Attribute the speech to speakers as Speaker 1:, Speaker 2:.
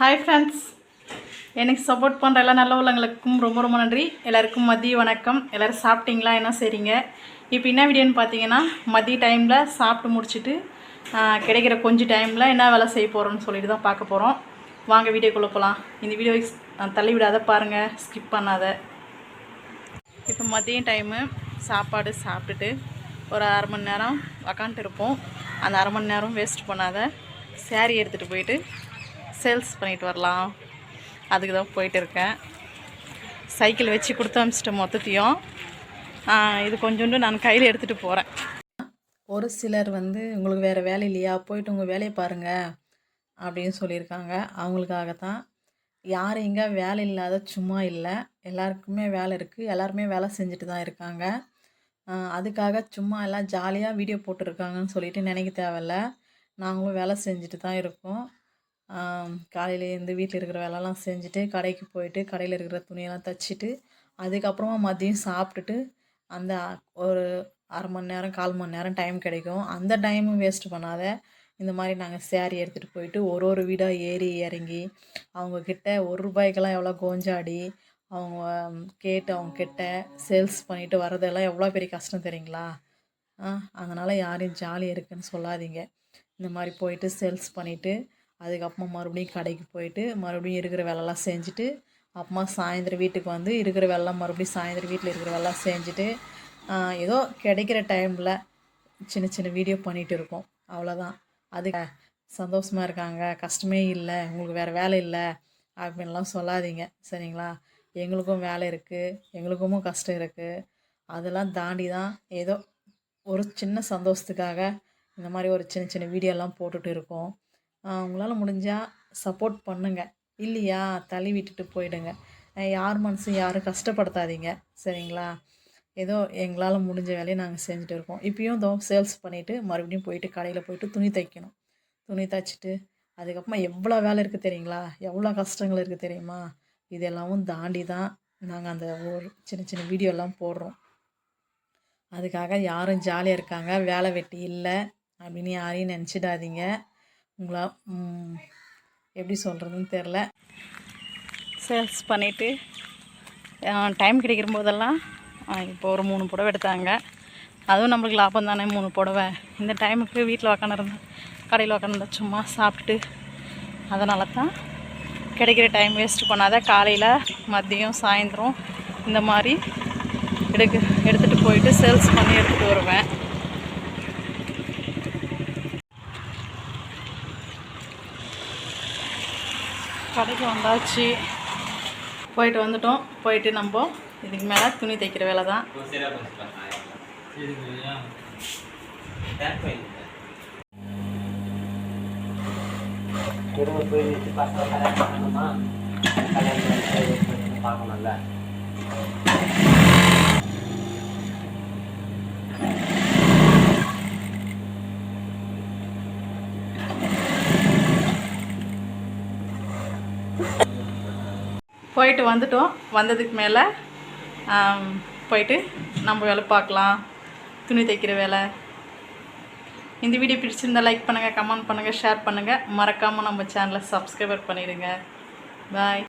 Speaker 1: Hi friends எனக்கு support பண்ணுற எல்லா நல்ல உள்ளவங்களுக்கும் ரொம்ப ரொம்ப நன்றி. எல்லாருக்கும் மதிய வணக்கம். எல்லோரும் சாப்பிட்டீங்களா? என்ன செய்றீங்க? இப்போ என்ன வீடியோன்னு பார்த்தீங்கன்னா மதிய டைமில் சாப்பிட்டு முடிச்சுட்டு கிடைக்கிற கொஞ்சம் டைமில் என்ன வேலை செய்ய போகிறோம்னு சொல்லிட்டு தான் பார்க்க போகிறோம் வாங்க வீடியோக்குள்ளே போகலாம் இந்த வீடியோ தள்ளி விடாத பாருங்கள் ஸ்கிப் பண்ணாத. இப்போ மதியம் டைமு சாப்பாடு சாப்பிட்டுட்டு ஒரு அரை மணி நேரம் உக்காந்துட்டு இருப்போம். அந்த அரை மணி நேரம் வேஸ்ட் பண்ணாத. சேரீ எடுத்துகிட்டு போயிட்டு சேல்ஸ் பண்ணிட்டு வரலாம். அதுக்கு தான் போயிட்டு இருக்கேன். சைக்கிள் வச்சு கொடுத்து அனுப்பிச்சிட்டேன் மொத்தத்தையும். இது கொஞ்சோண்டு நான் கையில் எடுத்துகிட்டு போகிறேன் ஒரு சிலர் வந்து உங்களுக்கு வேறு வேலை இல்லையா? போயிட்டு உங்கள் வேலையை பாருங்கள் அப்படின்னு சொல்லியிருக்காங்க. அவங்களுக்காகத்தான். யார் எங்கே வேலை இல்லாத சும்மா இல்லை. எல்லாருக்குமே வேலை இருக்குது எல்லாருமே வேலை செஞ்சுட்டு தான் இருக்காங்க. அதுக்காக சும்மா எல்லாம் ஜாலியாக வீடியோ போட்டிருக்காங்கன்னு சொல்லிட்டு நினைக்க தேவையில்ல. நாங்களும் வேலை செஞ்சுட்டு தான் இருக்கோம். காலையிலேருந்து வீட்டில் இருக்கிற வேலைலாம் செஞ்சுட்டு கடைக்கு போயிட்டு கடையில் இருக்கிற துணியெல்லாம் தைச்சிட்டு அதுக்கப்புறமா மதியம் சாப்பிட்டுட்டு அந்த ஒரு அரை மணி நேரம் கால் மணி நேரம் டைம் கிடைக்கும். அந்த டைமும் வேஸ்ட் பண்ணாத. இந்த மாதிரி நாங்கள் சேரீ எடுத்துகிட்டு போயிட்டு ஒரு ஒரு வீடாக ஏறி இறங்கி அவங்கக்கிட்ட ஒரு ரூபாய்க்கெல்லாம் எவ்வளோ கோஞ்சாடி அவங்க கேட்டு அவங்க கிட்ட சேல்ஸ் பண்ணிட்டு வர்றதெல்லாம் எவ்வளோ பெரிய கஷ்டம் தெரியுங்களா? ஆ அதனால் யாரையும் ஜாலியாக இருக்குன்னு சொல்லாதீங்க. இந்த மாதிரி போயிட்டு சேல்ஸ் பண்ணிவிட்டு அதுக்கப்புறமா மறுபடியும் கடைக்கு போயிட்டு மறுபடியும் இருக்கிற வேலைலாம் செஞ்சுட்டு அப்புறமா சாயந்தரம் வீட்டுக்கு வந்து இருக்கிற வேலைலாம் மறுபடியும் சாயந்தரம் வீட்டில் இருக்கிற வேலைலாம் செஞ்சுட்டு ஏதோ கிடைக்கிற டைமில் சின்ன சின்ன வீடியோ பண்ணிகிட்டு இருக்கோம். அவ்வளோதான் அது சந்தோஷமாக இருக்காங்க. கஷ்டமே இல்லை. உங்களுக்கு வேறு வேலை இல்லை. அப்படின்லாம் சொல்லாதீங்க. சரிங்களா? எங்களுக்கும் வேலை இருக்குது எங்களுக்கும் கஷ்டம் இருக்குது அதெல்லாம் தாண்டி தான் ஏதோ ஒரு சின்ன சந்தோஷத்துக்காக இந்த மாதிரி ஒரு சின்ன சின்ன வீடியோலாம் போட்டுட்டு இருக்கோம். உங்களால் முடிஞ்சால் சப்போர்ட் பண்ணுங்க. இல்லையா? தள்ளி விட்டுட்டு போயிடுங்க. யார் மனசும் யாரும் கஷ்டப்படுத்தாதீங்க. சரிங்களா? ஏதோ எங்களால் முடிஞ்ச வேலையை நாங்கள் செஞ்சுட்டு இருக்கோம். இப்பயும் இதோ சேல்ஸ் பண்ணிவிட்டு மறுபடியும் போயிட்டு கடையில் போயிட்டு துணி தைக்கணும். துணி தைச்சிட்டு அதுக்கப்புறமா எவ்வளோ வேலை இருக்குது தெரியுங்களா? எவ்வளோ கஷ்டங்கள் இருக்குது தெரியுமா? இதெல்லாமும் தாண்டி தான் நாங்கள் அந்த ஒரு சின்ன சின்ன வீடியோலாம் போடுறோம். அதுக்காக யாரும் ஜாலியாக இருக்காங்க. வேலை வெட்டி இல்லை. அப்படின்னு யாரையும் நினச்சிடாதீங்க. உங்களா எப்படி சொல்கிறதுன்னு தெரில சேல்ஸ் பண்ணிவிட்டு டைம் கிடைக்கிற போதெல்லாம் இப்போ ஒரு மூணு புடவை எடுத்தாங்க. அதுவும் நம்மளுக்கு லாபம் தானே மூணு புடவை. இந்த டைமுக்கு வீட்டில் உக்காந்துருந்தேன் கடையில் உக்காந்துருந்தா சும்மா சாப்பிட்டு அதனால தான் கிடைக்கிற டைம் வேஸ்ட் பண்ணாத. காலையில் மதியம் சாயந்தரம் இந்த மாதிரி எடுக்க எடுத்துகிட்டு போயிட்டு சேல்ஸ் பண்ணி எடுத்துகிட்டு வருவேன். கடைக்கு வந்தாச்சு. போயிட்டு வந்துட்டோம். போயிட்டு நம்ம இதுக்கு மேலே துணி தைக்கிற வேலை தான்.
Speaker 2: பார்க்கணும்ல போய் வச்சு பசங்க கல்யாணம் பண்ணணுமா கல்யாணம் பண்ணி பார்க்கணும்ல
Speaker 1: போயிட்டு வந்துட்டோம். வந்ததுக்கு மேலே போயிட்டு நம்ம வேலை பார்க்கலாம். துணி தைக்கிற வேலை. இந்த வீடியோ பிடிச்சிருந்தால் லைக் பண்ணுங்கள் கமெண்ட் பண்ணுங்கள் ஷேர் பண்ணுங்கள் மறக்காமல் நம்ம சேனலை சப்ஸ்கிரைபர் பண்ணிவிடுங்க பாய்